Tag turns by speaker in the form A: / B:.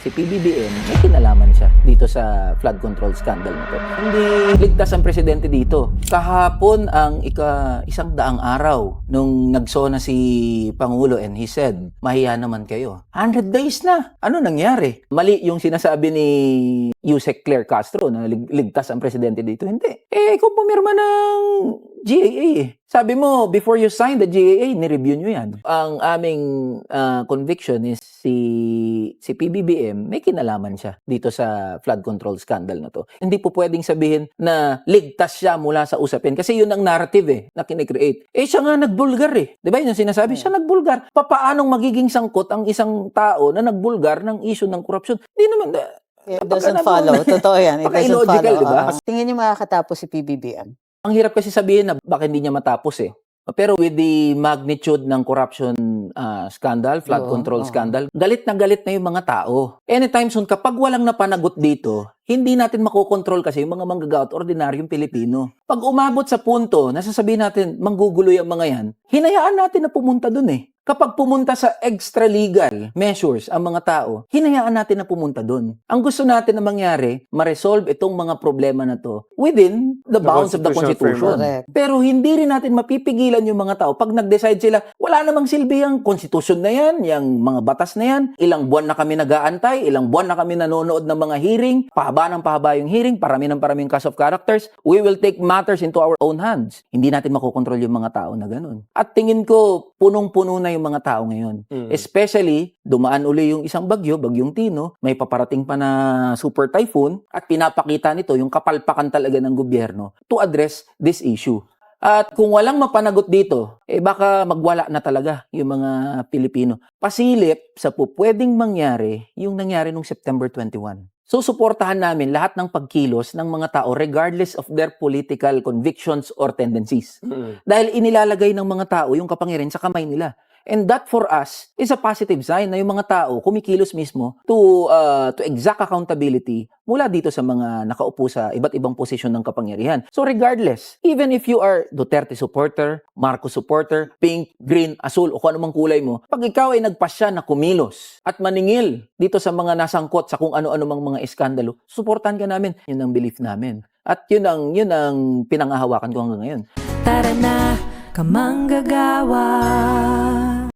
A: si PBBM, may kinalaman siya dito sa flood control scandal na to. Hindi ligtas ang presidente dito. Kahapon ang ika isang daang araw nung nagsona si Pangulo and he said, mahiya naman kayo. 100 days na. Ano nangyari? Mali yung sinasabi ni Yusek Claire Castro na lig- ligtas ang presidente dito. Hindi. Eh, kung pumirma ng GAA eh. Sabi mo, before you sign the GAA, ni-review nyo yan. Ang aming ah, conviction is si, si PBBM, may kinalaman siya dito sa flood control scandal na to. Hindi po pwedeng sabihin na ligtas siya mula sa usapin kasi yun ang narrative eh, na kinecreate. Eh siya nga nagbulgar eh. Di ba yun yung sinasabi? Siya nagbulgar. Papaanong magiging sangkot ang isang tao na nagbulgar ng issue ng korupsyon? Di naman,
B: It doesn't follow. Totoo yan. It doesn't follow.
A: di ba?
B: Oo. Tingin niyo makakatapos si PBBM?
A: Ang hirap kasi sabihin na baka hindi niya matapos eh. Pero with the magnitude ng corruption ah, scandal, flood
B: Oo,
A: control
B: oo.
A: scandal, galit na galit na yung mga tao. Anytime soon, kapag walang napanagot dito, hindi natin makokontrol kasi yung mga manggagaot, ordinaryong Pilipino. Pag umabot sa punto, nasasabihin natin, manggugulo yung mga yan, hinayaan natin na pumunta dun eh. Kapag pumunta sa extra legal measures ang mga tao, hinayaan natin na pumunta dun. Ang gusto natin na mangyari, ma-resolve itong mga problema na to within the
C: The
A: bounds of the Constitution.
B: framework.
A: Pero hindi rin natin mapipigilan yung mga tao. Pag nag-decide sila, wala namang silbi ang konstitusyon na yan, yung mga batas na yan. Ilang buwan na kami nag-aantay, ilang buwan na kami nanonood ng mga hearing, pahaba ng pahaba yung hearing, parami ng parami yung cast of characters. We will take matters into our own hands. Hindi natin makokontrol yung mga tao na ganun. At tingin ko, punong-puno na yung mga tao ngayon.
C: Mm.
A: Especially, dumaan uli yung isang bagyo, bagyong Tino, may paparating pa na super typhoon at pinapakita nito yung kapalpakan talaga ng gobyerno to address this issue. At kung walang mapanagot dito, eh baka magwala na talaga yung mga Pilipino. Pasilip sa po pwedeng mangyari yung nangyari nung September 21. So suportahan namin lahat ng pagkilos ng mga tao regardless of their political convictions or tendencies.
C: Mm.
A: Dahil inilalagay ng mga tao yung kapangyarihan sa kamay nila. And that for us is a positive sign na yung mga tao kumikilos mismo to uh, to exact accountability mula dito sa mga nakaupo sa iba't ibang posisyon ng kapangyarihan. So regardless, even if you are Duterte supporter, Marcos supporter, pink, green, asul o kung anumang kulay mo, pag ikaw ay nagpasya na kumilos at maningil dito sa mga nasangkot sa kung ano-ano mga iskandalo, suportahan ka namin. Yun ang belief namin. At yun ang yun ang pinangahawakan ko hanggang ngayon.
D: Tara na, kamanggagawa